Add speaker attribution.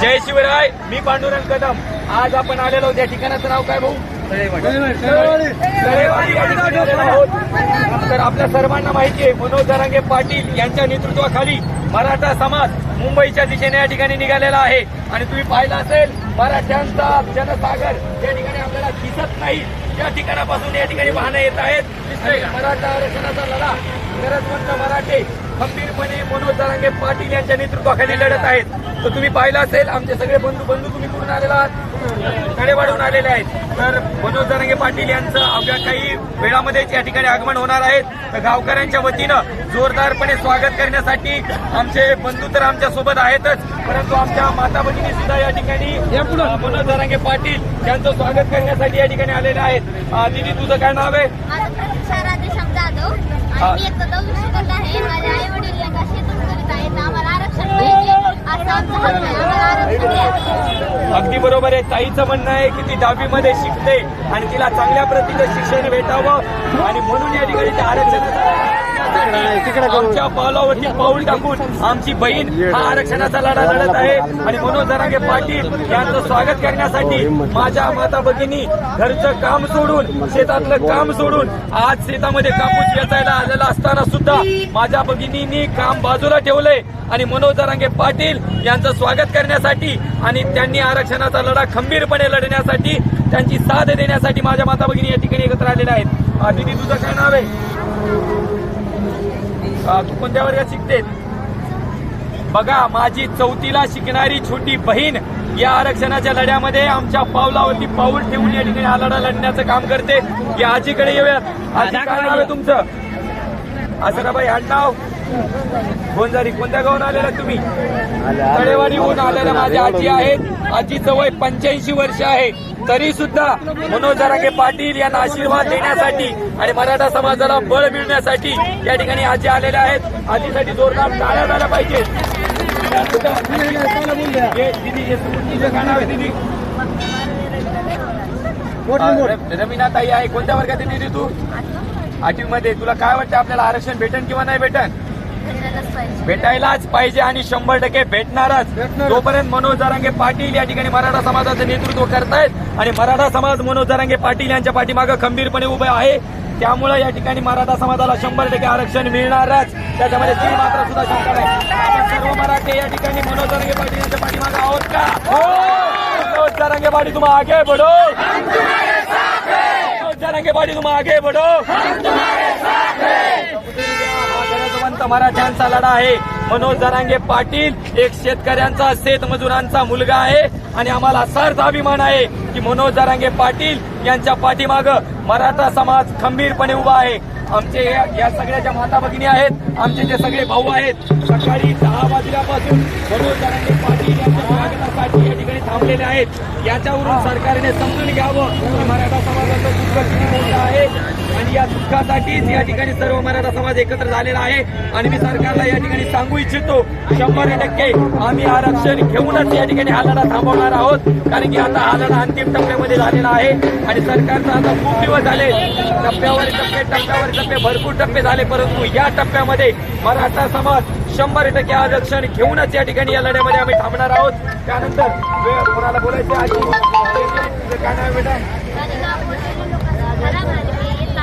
Speaker 1: जय शिवराय मी पांडुरंग कदम. आज आपण आलेलो त्या ठिकाणाचं नाव काय भाऊ. तर आपल्या सर्वांना माहिती आहे मनोज जरांगे पाटील यांच्या नेतृत्वाखाली मराठा समाज मुंबईच्या दिशेने या ठिकाणी निघालेला आहे. आणि तुम्ही पाहिलं असेल मराठ्यांचा जनसागर या ठिकाणी आपल्याला दिसत नाही. या ठिकाणापासून या ठिकाणी वाहनं येत आहेत? मराठा आरक्षणाचा लढा. गरजवंत मराठे खंबीरपणे मनोज जरांगे पाटील यांच्या नेतृत्वाखाली लढत आहेत. तर तुम्ही पाहिलं असेल आमचे सगळे बंधू बंधू तुम्ही कुठून आलेला आहात. कडेवाडून आलेले आहेत. तर मनोज जरांगे पाटील यांचं अवघ्या काही वेळामध्येच या ठिकाणी आगमन होणार आहेत तर गावकऱ्यांच्या वतीनं जोरदारपणे स्वागत करण्यासाठी आमचे बंधू तर आमच्यासोबत आहेतच. परंतु आमच्या माता भगिनी सुद्धा या ठिकाणी मनोज जरांगे पाटील यांचं स्वागत करण्यासाठी या ठिकाणी आलेले आहेत. दीदी तुझं काय नाव आहे
Speaker 2: माझं प्रतीक्षा राधेश्याम जाधव
Speaker 1: हा.
Speaker 2: आणि मी शिकत आहे. माझे आई वडील एका शेतून करीत आहेत. आम्हाला आरक्षण पाहिजे. असं आमचं हक्क आहे. आम्हाला आरक्षण द्या.
Speaker 1: अगदी बरोबर आहे. ताईचं म्हणणं आहे की ती दहावीमध्ये शिकते आणि तिला चांगल्या प्रतीचं शिक्षण भेटावं. आणि म्हणून या ठिकाणी ते आरक्षण आमच्या पावलावरती पाऊल टाकून आमची बहीण हा आरक्षणाचा लढा लढत आहे. आणि मनोज दरांगे पाटील यांचं स्वागत करण्यासाठी माझ्या माता भगिनी घरचं काम सोडून शेतातलं काम सोडून आज शेतामध्ये कापूस वेचायला आलेला असताना सुद्धा माझ्या भगिनींनी काम बाजूला ठेवलंय. आणि मनोज दरांगे पाटील यांचं स्वागत करण्यासाठी आणि त्यांनी आरक्षणाचा लढा खंबीरपणे लढण्यासाठी त्यांची साथ देण्यासाठी माझ्या माता भगिनी या ठिकाणी एकत्र आलेल्या आहेत. आ, तुझं काय नाव आहे? तू कोणत्या वर्गात शिकते? बघा माझी चौथीला शिकणारी छोटी बहीण या आरक्षणाच्या लढ्यामध्ये आमच्या पावलावरती पाऊल ठेवून या ठिकाणी हा लढा लढण्याचं काम करते. या आजीकडे येऊयात. आजी काय नाव आहे तुमचं? आसराबाई आडनाव गोंजारी कोणत्या गावून आलेला तुम्ही? तळेवाडीहून आलेल्या माझ्या आजी आहेत. आजीचं वय पंच्याऐंशी वर्ष आहे. तरी सुद्धा मनोज जरांगे पाटील यांना आशीर्वाद देण्यासाठी आणि मराठा समाजाला बळ मिळण्यासाठी या ठिकाणी आजी आलेल्या आहेत. आजीसाठी जोरदार टाळ्या झाल्या पाहिजे. रमीनाताई आहे कोणत्या वर्गात दीदी तू? आठवी मध्ये तुला काय वाटतं? आपल्याला आरक्षण भेटन किंवा नाही भेटन?
Speaker 2: भेटायलाच पाहिजे.
Speaker 1: भेटायलाच पाहिजे आणि शंभर टक्के भेटणारच. जोपर्यंत मनोज जरांगे पाटील या ठिकाणी मराठा समाजाचं नेतृत्व करतायत आणि मराठा समाज मनोज जरांगे पाटील यांच्या पाठीमागं खंबीरपणे उभे आहे त्यामुळे या ठिकाणी मराठा समाजाला शंभर टक्के आरक्षण मिळणारच. त्याच्यामध्ये तीन मात्र सुद्धा शंका नाही आपण सर्व मराठे या ठिकाणी मनोज जरांगे पाटील यांच्या पाठीमागे आहोत का? मनोज जरांगे पाटील तुम आगे बढो! मनोज जरांगे पाटील तुम आगे बढो! हा मराठ्यांचा लढा आहे. मनोज दरांगे पाटील एक शेतकऱ्यांचा शेतमजुरांचा मुलगा आहे. आणि आम्हाला सार्थ अभिमान आहे की मनोज दरांगे पाटील यांच्या पाठीमाग मराठा समाज खंबीरपणे उभा आहे. आमचे या या सगळ्या ज्या माता भगिनी आहेत. आमचे जे सगळे भाऊ आहेत सकाळी दहा वाजल्यापासून मनोज दरांगे पाटील यांच्या स्वागतासाठी या ठिकाणी थांबलेले आहेत. याच्यावरून सरकारने समजून घ्यावं मराठा समाजाचं दुःख किती मोठं आहे आणि या दुःखासाठीच या ठिकाणी सर्व मराठा समाज एकत्र झालेला आहे आणि मी सरकारला या ठिकाणी सांगू इच्छितो शंभर टक्के आम्ही आरक्षण घेऊनच या ठिकाणी हा लढा थांबवणार आहोत. कारण की आता हा लढा अंतिम टप्प्यामध्ये झालेला आहे आणि सरकारचा आता खूप दिवस झाले टप्प्यावर टप्पे टप्प्यावर टप्पे भरपूर टप्पे झाले परंतु या टप्प्यामध्ये मराठा समाज शंभर टक्के आरक्षण घेऊनच या ठिकाणी या लढ्यामध्ये आम्ही थांबणार आहोत. त्यानंतर वेळ कोणाला बोलायचं आजी काय नाव बेटा